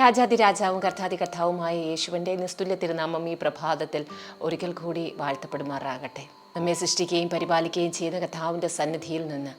രാജാതി രാജാവും കർത്താതി കർത്താവുമായ യേശുവിന്റെ നിസ്തുല്യ തിരുനാമം ഈ പ്രഭാതത്തിൽ ഒരിക്കൽ കൂടി വാഴ്ത്തപ്പെടുമാറാകട്ടെ. നമ്മെ സൃഷ്ടിക്കുകയും പരിപാലിക്കുകയും ചെയ്ത കർത്താവിന്റെ സന്നിധിയിൽ നിന്ന്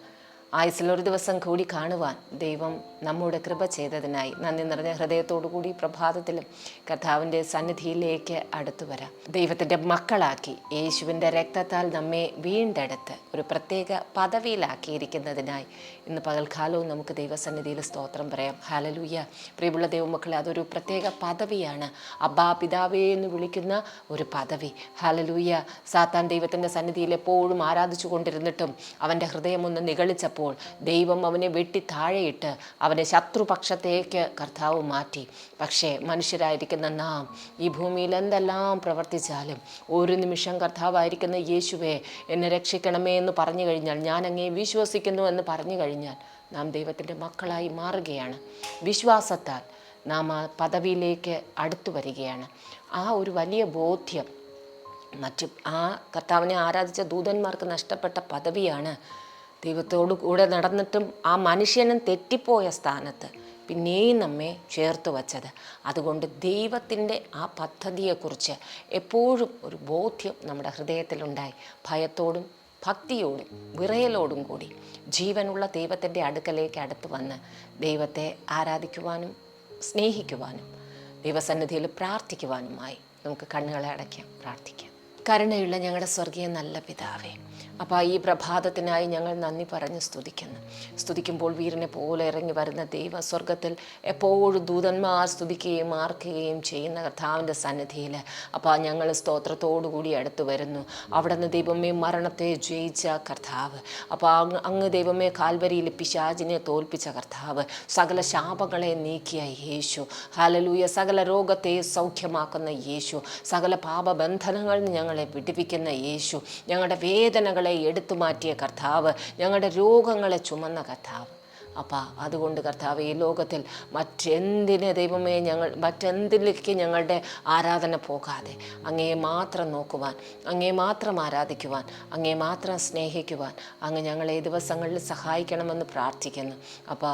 ആയുസിൽ ഒരു ദിവസം കൂടി കാണുവാൻ ദൈവം നമ്മോട് കൃപ ചെയ്തതിനായി. നന്ദി നിറഞ്ഞ ഹൃദയത്തോടു കൂടി പ്രഭാതത്തിലും കർത്താവിന്റെ സന്നിധിയിലേക്ക് അടുത്തു വരാം. ദൈവത്തിന്റെ മക്കളാക്കി യേശുവിന്റെ രക്തത്താൽ നമ്മെ വീണ്ടെടുത്ത് ഒരു പ്രത്യേക പദവിയിലാക്കിയിരിക്കുന്നതിനായി ഇന്ന് പകൽക്കാലവും നമുക്ക് ദൈവസന്നിധിയിൽ സ്തോത്രം പറയാം. ഹാലലൂയ പ്രിയമുള്ള ദൈവമക്കളെ അതൊരു പ്രത്യേക പദവിയാണ്. അബ്ബാ പിതാവേ എന്ന് വിളിക്കുന്ന ഒരു പദവി. ഹാലലൂയ സാത്താൻ ദൈവത്തിന്റെ സന്നിധിയിൽ എപ്പോഴും ആരാധിച്ചു കൊണ്ടിരുന്നിട്ടും അവന്റെ ഹൃദയം ഒന്ന് നിഗളിച്ചപ്പോൾ ദൈവം അവനെ വെട്ടി താഴെയിട്ട് അവനെ ശത്രുപക്ഷത്തേക്ക് കർത്താവ് മാറ്റി. പക്ഷേ മനുഷ്യരായിരിക്കുന്ന നാം ഈ ഭൂമിയിൽ എന്തെല്ലാം പ്രവർത്തിച്ചാലും ഒരു നിമിഷം കർത്താവായിരിക്കുന്ന യേശുവെ എന്നെ രക്ഷിക്കണമേ എന്ന് പറഞ്ഞു കഴിഞ്ഞാൽ ഞാൻ അങ്ങേ വിശ്വസിക്കുന്നു എന്ന് പറഞ്ഞു കഴിഞ്ഞാൽ നാം ദൈവത്തിന്റെ മക്കളായി മാറുകയാണ്. വിശ്വാസത്താൽ നാം ആ പദവിയിലേക്ക് അടുത്തു വരികയാണ്. ആ ഒരു വലിയ ബോധ്യം മറ്റു ആ കർത്താവിനെ ആരാധിച്ച ദൂതന്മാർക്ക് നഷ്ടപ്പെട്ട പദവിയാണ് ദൈവത്തോടു കൂടെ നടന്നിട്ടും ആ മനുഷ്യനും തെറ്റിപ്പോയ സ്ഥാനത്ത് പിന്നെയും നമ്മെ ചേർത്ത് വച്ചത്. അതുകൊണ്ട് ദൈവത്തിന്റെ ആ പദ്ധതിയെക്കുറിച്ച് എപ്പോഴും ഒരു ബോധ്യം നമ്മുടെ ഹൃദയത്തിലുണ്ടായി. ഭയത്തോടും ഭക്തിയോടും വിറയലോടും കൂടി ജീവനുള്ള ദൈവത്തിന്റെ അടുക്കലേക്ക് അടുത്ത് വന്ന് ദൈവത്തെ ആരാധിക്കുവാനും സ്നേഹിക്കുവാനും ദൈവസന്നിധിയിൽ പ്രാർത്ഥിക്കുവാനുമായി നമുക്ക് കണ്ണുകളെ അടയ്ക്കാം പ്രാർത്ഥിക്കാം. കരുണയുള്ള ഞങ്ങളുടെ സ്വർഗീയ നല്ല പിതാവേ അപ്പോൾ ഈ പ്രഭാതത്തിനായി ഞങ്ങൾ നന്ദി പറഞ്ഞ് സ്തുതിക്കുന്നു. സ്തുതിക്കുമ്പോൾ വീരനെ പോലെ ഇറങ്ങി വരുന്ന ദൈവ സ്വർഗത്തിൽ എപ്പോഴും ദൂതന്മാർ സ്തുതിക്കുകയും ആർക്കുകയും ചെയ്യുന്ന കർത്താവിന്റെ സന്നിധിയിൽ അപ്പോൾ ഞങ്ങൾ സ്തോത്രത്തോടുകൂടി അടുത്ത് വരുന്നു. അവിടെ നിന്ന് ദൈവമേ മരണത്തെ ജയിച്ച കർത്താവ് അപ്പോൾ അങ്ങ് ദൈവമേ കാൽവരിയിൽ പിശാചിനെ തോൽപ്പിച്ച കർത്താവ് സകല ശാപങ്ങളെ നീക്കിയ യേശു. ഹലലൂയ സകല രോഗത്തെ സൗഖ്യമാക്കുന്ന യേശു. സകല പാപബന്ധനങ്ങളിൽ നിന്ന് ഞങ്ങളെ പിടിപ്പിക്കുന്ന യേശു ഞങ്ങളുടെ വേദനകളെ എടുത്തു മാറ്റിയ കർത്താവ് ഞങ്ങളുടെ രോഗങ്ങളെ ചുമന്ന കർത്താവ്. അപ്പം അതുകൊണ്ട് കർത്താവ് ഈ ലോകത്തിൽ മറ്റെന്തിന് ദൈവമേ ഞങ്ങൾ മറ്റെന്തിലേക്ക് ഞങ്ങളുടെ ആരാധന പോകാതെ അങ്ങേ മാത്രം നോക്കുവാൻ അങ്ങേ മാത്രം ആരാധിക്കുവാൻ അങ്ങേ മാത്രം സ്നേഹിക്കുവാൻ അങ്ങ് ഞങ്ങളെ ഈ ദിവസങ്ങളിൽ സഹായിക്കണമെന്ന് പ്രാർത്ഥിക്കുന്നു. അപ്പോൾ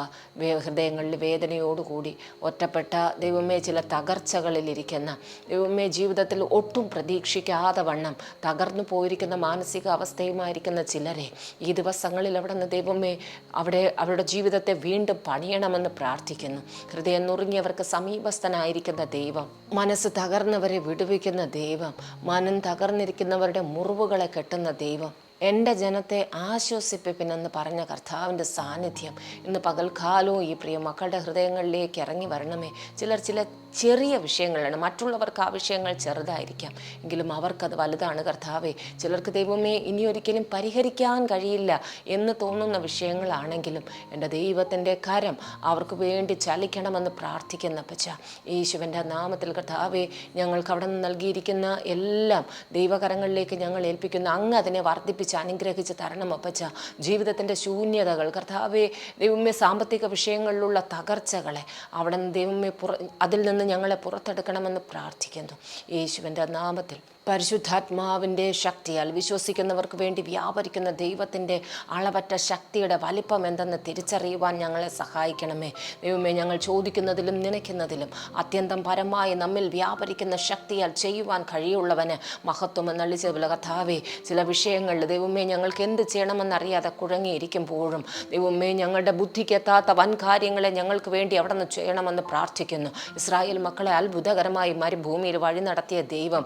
ഹൃദയങ്ങളിൽ വേദനയോടുകൂടി ഒറ്റപ്പെട്ട ദൈവമേ ചില തകർച്ചകളിലിരിക്കുന്ന ദൈവമേ ജീവിതത്തിൽ ഒട്ടും പ്രതീക്ഷിക്കാതെ വണ്ണം തകർന്നു പോയിരിക്കുന്ന മാനസിക അവസ്ഥയുമായിരിക്കുന്ന ചിലരെ ഈ ദിവസങ്ങളിൽ അവിടെ നിന്ന് ദൈവമേ അവിടെ അവരുടെ ജീവിതത്തെ വീണ്ടും പണിയണമെന്ന് പ്രാർത്ഥിക്കുന്നു. ഹൃദയം നുറുങ്ങിയവർക്ക് സമീപസ്ഥനായിരിക്കുന്ന ദൈവം മനസ്സ് തകർന്നവരെ വിടുവിക്കുന്ന ദൈവം മനം തകർന്നിരിക്കുന്നവരുടെ മുറിവുകളെ കെട്ടുന്ന ദൈവം എന്റെ ജനത്തെ ആശ്വസിപ്പിപ്പിനെന്ന് പറഞ്ഞ കർത്താവിന്റെ സാന്നിധ്യം ഇന്ന് പകൽക്കാലവും ഈ പ്രിയ മക്കളുടെ ഹൃദയങ്ങളിലേക്ക് ഇറങ്ങി വരണമേ. ചിലർ ചില ചെറിയ വിഷയങ്ങളാണ് മറ്റുള്ളവർക്ക് ആ വിഷയങ്ങൾ ചെറുതായിരിക്കാം. എങ്കിലും അവർക്കത് വലുതാണ് കർത്താവേ. ചിലർക്ക് ദൈവമേ ഇനി ഒരിക്കലും പരിഹരിക്കാൻ കഴിയില്ല എന്ന് തോന്നുന്ന വിഷയങ്ങളാണെങ്കിലും എന്റെ ദൈവത്തിന്റെ കരം അവർക്ക് വേണ്ടി ചലിക്കണമെന്ന് പ്രാർത്ഥിക്കുന്ന പച്ച യേശുവിന്റെ നാമത്തിൽ കർത്താവേ ഞങ്ങൾക്ക് അവിടെ നിന്ന് നൽകിയിരിക്കുന്ന എല്ലാം ദൈവകരങ്ങളിലേക്ക് ഞങ്ങൾ ഏൽപ്പിക്കുന്നു. അങ്ങ് അതിനെ വർദ്ധിപ്പിച്ച് അനുഗ്രഹിച്ച് തരണം അപ്പച്ച. ജീവിതത്തിന്റെ ശൂന്യതകൾ കർത്താവെ ദൈവമേ സാമ്പത്തിക വിഷയങ്ങളിലുള്ള തകർച്ചകളെ അവിടെ നിന്ന് ദൈവമേ പുറ അതിൽ നിന്ന് ഞങ്ങളെ പുറത്തെടുക്കണമെന്ന് പ്രാർത്ഥിക്കുന്നു. യേശുവിന്റെ നാമത്തിൽ പരിശുദ്ധാത്മാവിന്റെ ശക്തിയാൽ വിശ്വസിക്കുന്നവർക്ക് വേണ്ടി വ്യാപരിക്കുന്ന ദൈവത്തിന്റെ അളവറ്റ ശക്തിയുടെ വലിപ്പം എന്തെന്ന് തിരിച്ചറിയുവാൻ ഞങ്ങളെ സഹായിക്കണമേ. ദൈവമേ ഞങ്ങൾ ചോദിക്കുന്നതിലും നനയ്ക്കുന്നതിലും അത്യന്തം പരമായി നമ്മിൽ വ്യാപരിക്കുന്ന ശക്തിയാൽ ചെയ്യുവാൻ കഴിയുള്ളവന് മഹത്വം എന്നളിച്ച കഥാവേ ചില വിഷയങ്ങളിൽ ദൈവമേ ഞങ്ങൾക്ക് എന്ത് ചെയ്യണമെന്നറിയാതെ കുഴങ്ങിയിരിക്കുമ്പോഴും ദൈവമേ ഞങ്ങളുടെ ബുദ്ധിക്കെത്താത്ത വൻ കാര്യങ്ങളെ ഞങ്ങൾക്ക് വേണ്ടി അവിടെ നിന്ന് ചെയ്യണമെന്ന് പ്രാർത്ഥിക്കുന്നു. ഇസ്രായേൽ മക്കളെ അത്ഭുതകരമായി മരുഭൂമിയിൽ വഴി നടത്തിയ ദൈവം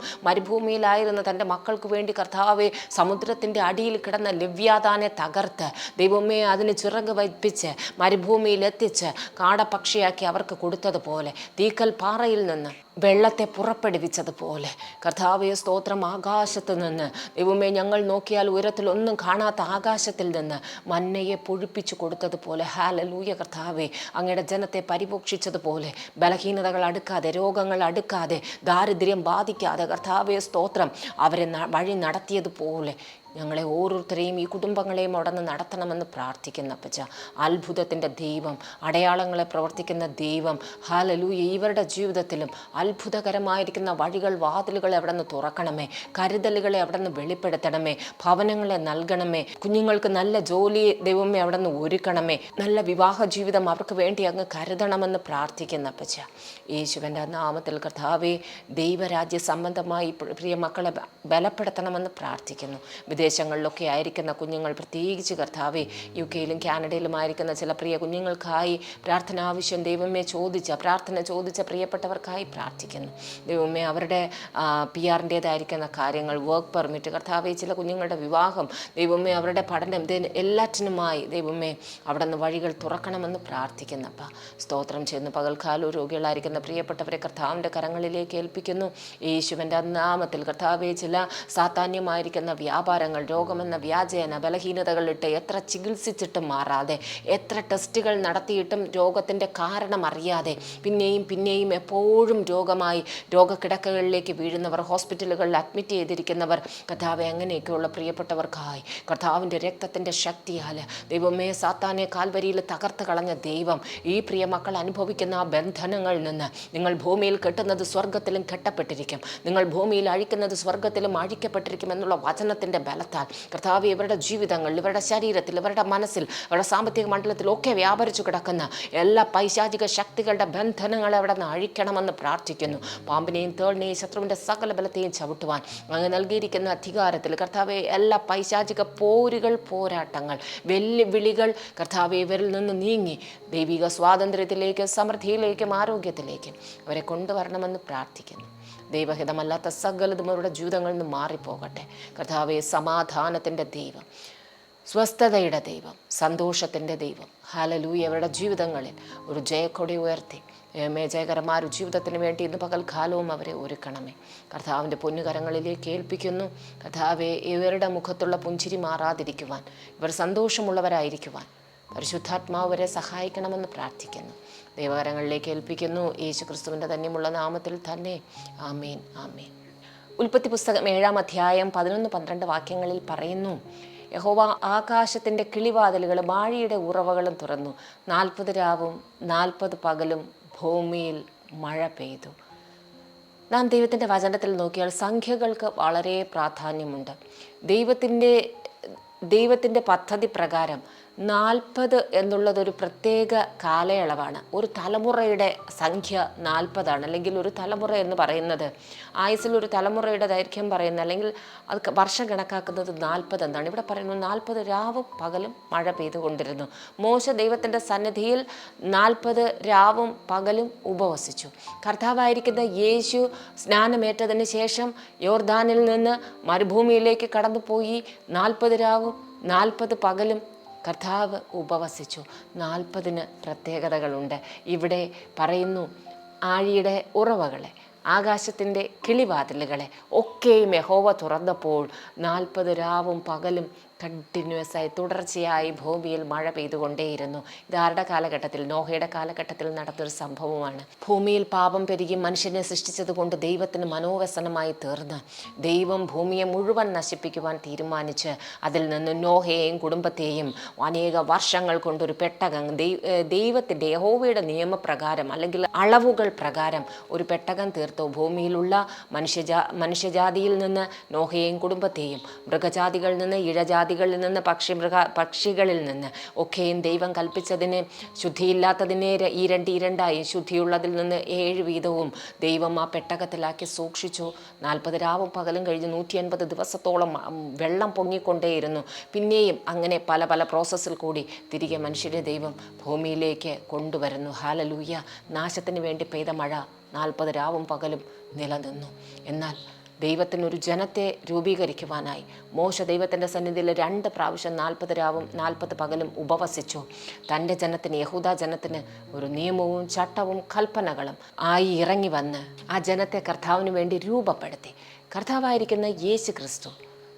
മരുഭൂമിയിലായിരുന്ന തന്റെ മക്കൾക്ക് വേണ്ടി കർത്താവെ സമുദ്രത്തിന്റെ അടിയിൽ കിടന്ന ലവ്യാതാനെ തകർത്ത് ദൈവമേ അതിന് ചിറക് വയ്പ്പിച്ച് മരുഭൂമിയിൽ എത്തിച്ച് കാടപക്ഷിയാക്കി അവർക്ക് കൊടുത്തതുപോലെ തീക്കൽ പാറയിൽ നിന്ന് വെള്ളത്തെ പുറപ്പെടുവിച്ചതുപോലെ. കർത്താവിയ സ്തോത്രം ആകാശത്ത് നിന്ന്. ദൈവമേ ഞങ്ങൾ നോക്കിയാൽ ഉയരത്തിൽ ഒന്നും കാണാത്ത ആകാശത്തിൽ നിന്ന് മന്നയെ പൊഴിപ്പിച്ചു കൊടുത്തതുപോലെ. ഹാലലൂയ കർത്താവെ. അങ്ങയുടെ ജനത്തെ പരിപോക്ഷിച്ചതുപോലെ. ബലഹീനതകൾ അടുക്കാതെ രോഗങ്ങൾ അടുക്കാതെ ദാരിദ്ര്യം ബാധിക്കാതെ കർത്താവിയ സ്തോത്രം അവരെ വഴി നടത്തിയതുപോലെ. ഞങ്ങളെ ഓരോരുത്തരെയും ഈ കുടുംബങ്ങളെയും അവിടെ നിന്ന് നടത്തണമെന്ന് പ്രാർത്ഥിക്കുന്ന അപ്പച്ച. അത്ഭുതത്തിന്റെ ദൈവം അടയാളങ്ങളെ പ്രവർത്തിക്കുന്ന ദൈവം ഹാലലൂയ ഇവരുടെ ജീവിതത്തിലും അത്ഭുതകരമായിരിക്കുന്ന വഴികൾ വാതിലുകളെ അവിടെ നിന്ന് തുറക്കണമേ. കരുതലുകളെ അവിടെ നിന്ന് വെളിപ്പെടുത്തണമേ. ഭവനങ്ങളെ നൽകണമേ. കുഞ്ഞുങ്ങൾക്ക് നല്ല ജോലി ദൈവമേ അവിടെ നിന്ന് ഒരുക്കണമേ. നല്ല വിവാഹ ജീവിതം അവർക്ക് വേണ്ടി അങ്ങ് കരുതണമെന്ന് പ്രാർത്ഥിക്കുന്ന അപ്പച്ച. യേശുവിന്റെ നാമത്തിൽ കർത്താവേ ദൈവരാജ്യ സംബന്ധമായി പ്രിയ മക്കളെ ബലപ്പെടുത്തണമെന്ന് പ്രാർത്ഥിക്കുന്നു. വിദേശങ്ങളിലൊക്കെ ആയിരിക്കുന്ന കുഞ്ഞുങ്ങൾ പ്രത്യേകിച്ച് കർത്താവെ യു കെയിലും കാനഡയിലും ആയിരിക്കുന്ന ചില പ്രിയ കുഞ്ഞുങ്ങൾക്കായി പ്രാർത്ഥന ആവശ്യം ദൈവമേ ചോദിച്ച പ്രാർത്ഥന ചോദിച്ച പ്രിയപ്പെട്ടവർക്കായി പ്രാർത്ഥിക്കുന്നു. ദൈവമേ അവരുടെ പി ആറിന്റേതായിരിക്കുന്ന കാര്യങ്ങൾ വർക്ക് പെർമിറ്റ് കർത്താവെ ചില കുഞ്ഞുങ്ങളുടെ വിവാഹം ദൈവമേ അവരുടെ പഠനം എല്ലാറ്റിനുമായി ദൈവമേ അവിടെ നിന്ന് വഴികൾ തുറക്കണമെന്ന് പ്രാർത്ഥിക്കുന്നപ്പ സ്തോത്രം ചെയ്യുന്ന. പകൽക്കാല രോഗികളായിരിക്കുന്ന പ്രിയപ്പെട്ടവരെ കർത്താവിന്റെ കരങ്ങളിലേക്ക് ഏൽപ്പിക്കുന്നു. യേശുവിന്റെ നാമത്തിൽ കർത്താവെ ചില സാധാന്യമായിരിക്കുന്ന വ്യാപാരങ്ങൾ രോഗമെന്ന വ്യാജേന ബലഹീനതകളിട്ട് എത്ര ചികിത്സിച്ചിട്ടും മാറാതെ എത്ര ടെസ്റ്റുകൾ നടത്തിയിട്ടും രോഗത്തിന്റെ കാരണം അറിയാതെ പിന്നെയും പിന്നെയും എപ്പോഴും രോഗമായി രോഗക്കിടക്കകളിലേക്ക് വീഴുന്നവർ ഹോസ്പിറ്റലുകളിൽ അഡ്മിറ്റ് ചെയ്തിരിക്കുന്നവർ കഥാവെ അങ്ങനെയൊക്കെയുള്ള പ്രിയപ്പെട്ടവർക്കായി കർത്താവിന്റെ രക്തത്തിന്റെ ശക്തിയാൽ ദൈവമേ സാത്താനെ കാൽവരിയിൽ തകർത്ത് കളഞ്ഞ ദൈവം ഈ പ്രിയ മക്കൾ അനുഭവിക്കുന്ന ആ ബന്ധനങ്ങളിൽ നിന്ന് നിങ്ങൾ ഭൂമിയിൽ കെട്ടുന്നത് സ്വർഗത്തിലും കെട്ടപ്പെട്ടിരിക്കും. നിങ്ങൾ ഭൂമിയിൽ അഴിക്കുന്നത് സ്വർഗത്തിലും അഴിക്കപ്പെട്ടിരിക്കും എന്നുള്ള വചനത്തിന്റെ ബലത്താൽ കർത്താവ് ഇവരുടെ ജീവിതങ്ങളിൽ ഇവരുടെ ശരീരത്തിൽ ഇവരുടെ മനസ്സിൽ ഇവരുടെ സാമ്പത്തിക മണ്ഡലത്തിലൊക്കെ വ്യാപരിച്ചു കിടക്കുന്ന എല്ലാ പൈശാചിക ശക്തികളുടെ ബന്ധനങ്ങളെ അവിടെ നിന്ന് അഴിക്കണമെന്ന് പ്രാർത്ഥിക്കുന്നു. പാമ്പിനെയും തേളിനെയും ശത്രുവിന്റെ സകല ബലത്തെയും ചവിട്ടുവാൻ അങ്ങ് നൽകിയിരിക്കുന്ന അധികാരത്തിൽ കർത്താവെ എല്ലാ പൈശാചിക പോരുകൾ പോരാട്ടങ്ങൾ വെല്ലുവിളികൾ കർത്താവെ ഇവരിൽ നിന്ന് നീങ്ങി ദൈവിക സ്വാതന്ത്ര്യത്തിലേക്കും സമൃദ്ധിയിലേക്കും ആരോഗ്യത്തിലേക്കും അവരെ കൊണ്ടുവരണമെന്ന് പ്രാർത്ഥിക്കുന്നു. ദൈവഹിതമല്ലാത്ത സകലതും അവരുടെ ജീവിതങ്ങളിൽ നിന്ന് മാറിപ്പോകട്ടെ. കർത്താവെ സമാധാനത്തിന്റെ ദൈവം സ്വസ്ഥതയുടെ ദൈവം സന്തോഷത്തിന്റെ ദൈവം. ഹാലലൂയ അവരുടെ ജീവിതങ്ങളിൽ ഒരു ജയക്കൊടി ഉയർത്തി. മേജയകരമാർ ജീവിതത്തിന് വേണ്ടി ഇന്ന് പകൽക്കാലവും അവരെ ഒരുക്കണമേ. കർത്താവിന്റെ പൊന്നുകരങ്ങളിലേക്ക് ഏൽപ്പിക്കുന്നു. കർത്താവെ ഇവരുടെ മുഖത്തുള്ള പുഞ്ചിരി മാറാതിരിക്കുവാൻ ഇവർ സന്തോഷമുള്ളവരായിരിക്കുവാൻ പരിശുദ്ധാത്മാവ് സഹായിക്കണമെന്ന് പ്രാർത്ഥിക്കുന്നു. ദൈവകരങ്ങളിലേക്ക് ഏൽപ്പിക്കുന്നു. യേശു ക്രിസ്തുവിന്റെ തന്നെയുമുള്ള നാമത്തിൽ തന്നെ ആമേൻ ആമേൻ. ഉൽപ്പത്തി പുസ്തകം ഏഴാം അധ്യായം പതിനൊന്ന് പന്ത്രണ്ട് വാക്യങ്ങളിൽ പറയുന്നു യഹോവ ആകാശത്തിന്റെ കിളിവാതിലുകൾ വാഴിയുടെ ഉറവകളും തുറന്നു. നാൽപ്പത് രാവും നാൽപ്പത് പകലും ഭൂമിയിൽ മഴ പെയ്തു. നാം ദൈവത്തിന്റെ വചനത്തിൽ നോക്കിയാൽ സംഖ്യകൾക്ക് വളരെ പ്രാധാന്യമുണ്ട്. ദൈവത്തിന്റെ ദൈവത്തിന്റെ പദ്ധതി പ്രകാരം നാൽപ്പത് എന്നുള്ളതൊരു പ്രത്യേക കാലയളവാണ്. ഒരു തലമുറയുടെ സംഖ്യ നാൽപ്പതാണ്. അല്ലെങ്കിൽ ഒരു തലമുറ എന്ന് പറയുന്നത് ആയുസിൽ ഒരു തലമുറയുടെ ദൈർഘ്യം പറയുന്ന അല്ലെങ്കിൽ അത് വർഷം കണക്കാക്കുന്നത് നാൽപ്പത് എന്നാണ്. ഇവിടെ പറയുന്നത് നാൽപ്പത് രാവും പകലും മഴ പെയ്തുകൊണ്ടിരുന്നു. മോശ ദൈവത്തിന്റെ സന്നിധിയിൽ നാൽപ്പത് രാവും പകലും ഉപവസിച്ചു. കർത്താവായിരിക്കുന്ന യേശു സ്നാനമേറ്റതിന് ശേഷം യോർദാനിൽ നിന്ന് മരുഭൂമിയിലേക്ക് കടന്നുപോയി. നാൽപ്പത് രാവും നാൽപ്പത് പകലും കർത്താവ് ഉപവസിച്ചു. നാൽപ്പതിന് പ്രത്യേകതകളുണ്ട്. ഇവിടെ പറയുന്നു ആഴിയുടെ ഉറവകളെ ആകാശത്തിന്റെ കിളിവാതിലുകളെ ഒക്കെയും യഹോവ തുറന്നപ്പോൾ നാൽപ്പത് രാവും പകലും കണ്ടിന്യൂസ് ആയി തുടർച്ചയായി ഭൂമിയിൽ മഴ പെയ്തുകൊണ്ടേയിരുന്നു. ഇതാരുടെ കാലഘട്ടത്തിൽ? നോഹയുടെ കാലഘട്ടത്തിൽ നടന്നൊരു സംഭവമാണ്. ഭൂമിയിൽ പാപം പെരുകി മനുഷ്യനെ സൃഷ്ടിച്ചതുകൊണ്ട് ദൈവത്തിന് മനോവ്യസനമായി തീർന്ന് ദൈവം ഭൂമിയെ മുഴുവൻ നശിപ്പിക്കുവാൻ തീരുമാനിച്ച് അതിൽ നിന്ന് നോഹയെയും കുടുംബത്തെയും അനേക വർഷങ്ങൾ കൊണ്ടൊരു പെട്ടകം ദൈവത്തിന്റെ യഹോവയുടെ നിയമപ്രകാരം അല്ലെങ്കിൽ അളവുകൾ പ്രകാരം ഒരു പെട്ടകം തീർത്തു. ഭൂമിയിലുള്ള മനുഷ്യജാ മനുഷ്യജാതിയിൽ നിന്ന് നോഹയെയും കുടുംബത്തെയും മൃഗജാതികളിൽ നിന്ന് ഇഴജാതികളിൽ നിന്ന് പക്ഷി മൃഗ പക്ഷികളിൽ നിന്ന് ഒക്കെയും ദൈവം കൽപ്പിച്ചതിന് ശുദ്ധിയില്ലാത്തതിനെ ര- ഈ രണ്ട് ഇരണ്ടായി ശുദ്ധിയുള്ളതിൽ നിന്ന് ഏഴ് വീതവും ദൈവം ആ പെട്ടകത്തിലാക്കി സൂക്ഷിച്ചു. നാൽപ്പത് രാവും പകലും കഴിഞ്ഞ് നൂറ്റി അൻപത് ദിവസത്തോളം വെള്ളം പൊങ്ങിക്കൊണ്ടേയിരുന്നു. പിന്നെയും അങ്ങനെ പല പല പ്രോസസ്സിൽ കൂടി തിരികെ മനുഷ്യരെ ദൈവം ഭൂമിയിലേക്ക് കൊണ്ടുവരുന്നു. ഹാലലൂയ നാശത്തിന് വേണ്ടി പെയ്ത മഴ നാൽപ്പത് രാവും പകലും നിലനിന്നു. എന്നാൽ ദൈവത്തിനൊരു ജനത്തെ രൂപീകരിക്കുവാനായി. മോശ ദൈവത്തിന്റെ സന്നിധിയിൽ രണ്ട് പ്രാവശ്യം നാൽപ്പത് രാവും നാൽപ്പത് പകലും ഉപവസിച്ചു. തന്റെ ജനത്തിന് യഹൂദ ജനത്തിന് ഒരു നിയമവും ചട്ടവും കൽപ്പനകളും ആയി ഇറങ്ങി വന്ന് ആ ജനത്തെ കർത്താവിന് വേണ്ടി രൂപപ്പെടുത്തി. കർത്താവായിരിക്കുന്ന യേശു ക്രിസ്തു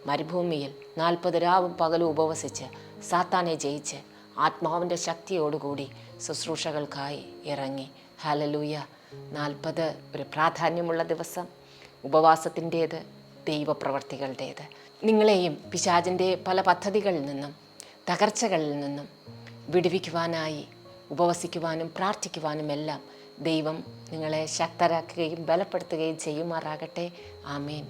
മരുഭൂമിയിൽ നാൽപ്പത് രാവും പകലും ഉപവസിച്ച് സാത്താനെ ജയിച്ച് ആത്മാവിന്റെ ശക്തിയോടുകൂടി ശുശ്രൂഷകൾക്കായി ഇറങ്ങി. ഹലലൂയ നാൽപ്പത് ഒരു പ്രാധാന്യമുള്ള ദിവസം. ഉപവാസത്തിന്റേത് ദൈവപ്രവർത്തികളുടേത്. നിങ്ങളെയും പിശാചിന്റെ പല പദ്ധതികളിൽ നിന്നും തകർച്ചകളിൽ നിന്നും വിടുവിക്കുവാനായി ഉപവസിക്കുവാനും പ്രാർത്ഥിക്കുവാനും എല്ലാം ദൈവം നിങ്ങളെ ശക്തരാക്കുകയും ബലപ്പെടുത്തുകയും ചെയ്യുമാറാകട്ടെ. ആമേൻ.